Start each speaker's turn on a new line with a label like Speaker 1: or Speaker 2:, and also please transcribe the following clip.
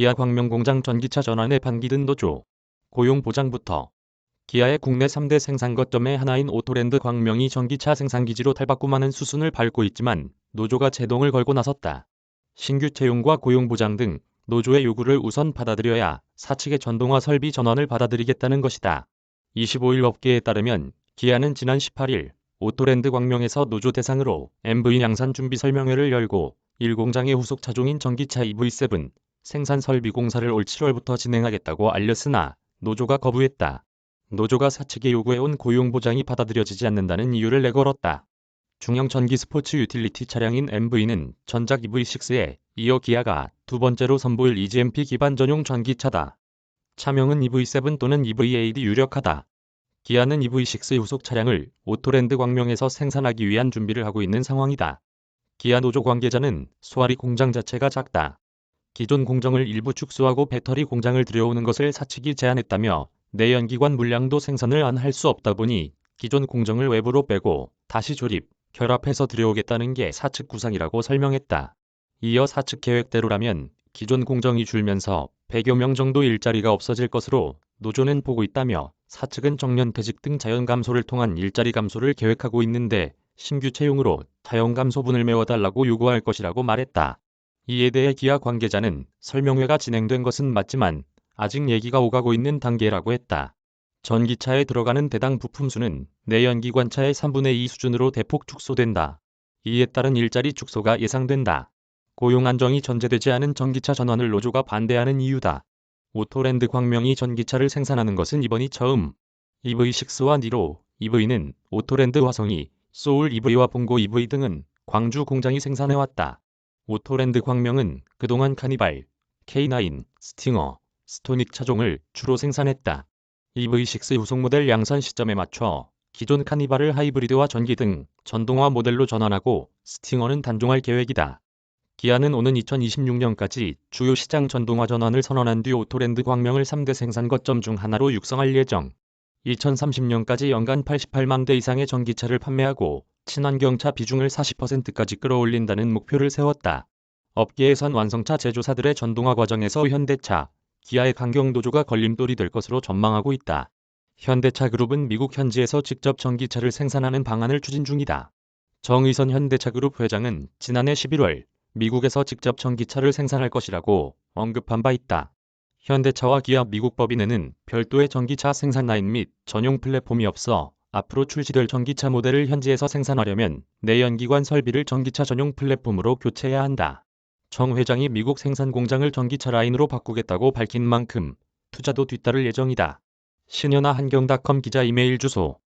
Speaker 1: 기아 광명공장 전기차 전환에 반기든 노조. 고용보장부터. 기아의 국내 3대 생산 거점의 하나인 오토랜드 광명이 전기차 생산기지로 탈바꿈하는 수순을 밟고 있지만 노조가 제동을 걸고 나섰다. 신규 채용과 고용보장 등 노조의 요구를 우선 받아들여야 사측의 전동화 설비 전환을 받아들이겠다는 것이다. 25일 업계에 따르면 기아는 지난 18일 오토랜드 광명에서 노조 대상으로 MV 양산 준비 설명회를 열고 1공장의 후속 차종인 전기차 EV7 생산 설비 공사를 올 7월부터 진행하겠다고 알렸으나 노조가 거부했다. 노조가 사측의 요구해온 고용 보장이 받아들여지지 않는다는 이유를 내걸었다. 중형 전기 스포츠 유틸리티 차량인 MV는 전작 EV6에 이어 기아가 두 번째로 선보일 EGMP 기반 전용 전기차다. 차명은 EV7 또는 EV8이 유력하다. 기아는 EV6 후속 차량을 오토랜드 광명에서 생산하기 위한 준비를 하고 있는 상황이다. 기아 노조 관계자는 소아리 공장 자체가 작다. 기존 공정을 일부 축소하고 배터리 공장을 들여오는 것을 사측이 제안했다며 내연기관 물량도 생산을 안 할 수 없다 보니 기존 공정을 외부로 빼고 다시 조립, 결합해서 들여오겠다는 게 사측 구상이라고 설명했다. 이어 사측 계획대로라면 기존 공정이 줄면서 100여 명 정도 일자리가 없어질 것으로 노조는 보고 있다며 사측은 정년퇴직 등 자연 감소를 통한 일자리 감소를 계획하고 있는데 신규 채용으로 자연 감소분을 메워달라고 요구할 것이라고 말했다. 이에 대해 기아 관계자는 설명회가 진행된 것은 맞지만 아직 얘기가 오가고 있는 단계라고 했다. 전기차에 들어가는 대당 부품 수는 내연기관차의 3분의 2 수준으로 대폭 축소된다. 이에 따른 일자리 축소가 예상된다. 고용 안정이 전제되지 않은 전기차 전환을 노조가 반대하는 이유다. 오토랜드 광명이 전기차를 생산하는 것은 이번이 처음. EV6와 니로, EV는 오토랜드 화성이, 소울 EV와 봉고 EV 등은 광주 공장이 생산해왔다. 오토랜드 광명은 그동안 카니발, K9, 스팅어, 스토닉 차종을 주로 생산했다. EV6 후속 모델 양산 시점에 맞춰 기존 카니발을 하이브리드와 전기 등 전동화 모델로 전환하고 스팅어는 단종할 계획이다. 기아는 오는 2026년까지 주요 시장 전동화 전환을 선언한 뒤 오토랜드 광명을 3대 생산 거점 중 하나로 육성할 예정. 2030년까지 연간 88만 대 이상의 전기차를 판매하고 친환경차 비중을 40%까지 끌어올린다는 목표를 세웠다. 업계에선 완성차 제조사들의 전동화 과정에서 현대차, 기아의 강경노조가 걸림돌이 될 것으로 전망하고 있다. 현대차 그룹은 미국 현지에서 직접 전기차를 생산하는 방안을 추진 중이다. 정의선 현대차 그룹 회장은 지난해 11월 미국에서 직접 전기차를 생산할 것이라고 언급한 바 있다. 현대차와 기아 미국 법인에는 별도의 전기차 생산 라인 및 전용 플랫폼이 없어 앞으로 출시될 전기차 모델을 현지에서 생산하려면 내연기관 설비를 전기차 전용 플랫폼으로 교체해야 한다. 정 회장이 미국 생산 공장을 전기차 라인으로 바꾸겠다고 밝힌 만큼 투자도 뒤따를 예정이다. 신현아 한경닷컴 기자 이메일 주소